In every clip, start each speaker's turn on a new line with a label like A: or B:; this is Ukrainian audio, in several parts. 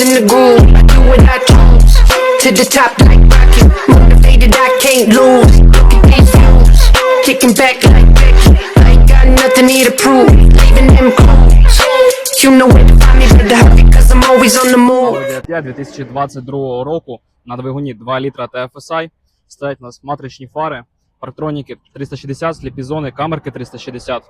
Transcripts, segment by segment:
A: in the groove. I do what I choose. To the top like rocket. Motivated, I can't lose. Look at these views. Kicking back like Becky. I ain't got nothing here to prove. Leaving them clues. You know where to find me, better hurry, cause I'm always on the move.
B: 2022 року на двигуні 2 літра TFSI. Стоять у нас матричні фари, парктроніки 360, сліпі зони, камерки 360.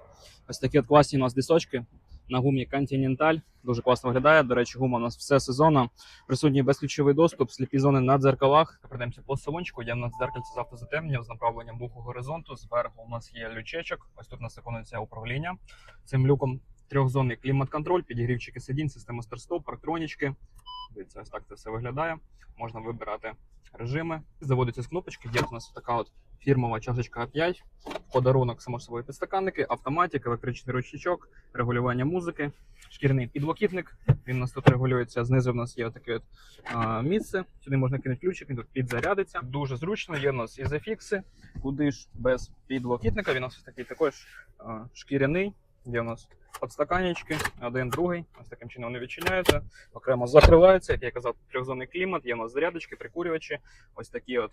B: Ось такі от класні у нас дисочки на гумі Continental. Дуже класно виглядає. До речі, гума у нас все сезонна. Присутній безключовий доступ, сліпі зони на дзеркалах. Пройдемося по салончику. Є в нас дзеркальце з автозатемненням з направленням руху горизонту. Зверху у нас є лючечок. Ось тут у нас виконується управління цим люком. Трьохзонний клімат-контроль, підігрівчики сидінь, система старт-стоп, парктронічки. Дивіться, ось так це все виглядає. Можна вибирати режими. Заводиться з кнопочки. Є у нас така от фірмова чашечка А5. Подарунок, само собою, підстаканники, автоматик, електричний ручничок, регулювання музики, шкірний підлокітник. Він у нас тут регулюється. Знизу в нас є таке от, а, місце. Сюди можна кинути ключик, він тут підзарядиться. Дуже зручно. Є у нас і зафікси. Куди ж без підлокітника. Він у нас такий також а, шкіряний. Є у нас подстаканнички, один, другий. Ось таким чином вони відчиняються, окремо закриваються. Як я казав, трьохзонний клімат, є у нас зарядочки, прикурювачі, ось такі от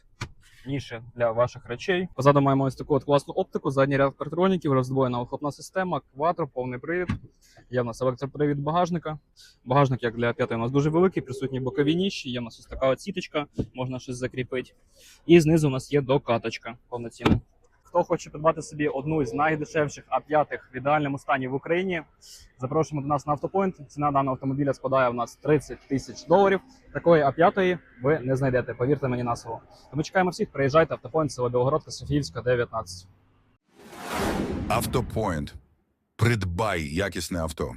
B: ніші для ваших речей. Позаду маємо ось таку от класну оптику, задній ряд партроніків, роздвоєна вихлопна система, кватро, повний привід. Є у нас електропривід багажника. Багажник, як для п'ятої, у нас дуже великий, присутні бокові ніші, є у нас ось така от сіточка, можна щось закріпити. І знизу у нас є докаточка повноцінна. Хто хоче придбати собі одну із найдешевших А5 в ідеальному стані в Україні, запрошуємо до нас на автопоінт. Ціна даного автомобіля складає у нас 30 тисяч доларів. Такої А5 ви не знайдете, повірте мені на слово. Тому чекаємо всіх, приїжджайте автопоінт, село Білогородка, Софіївська, 19.
C: Автопоінт. Придбай якісне авто.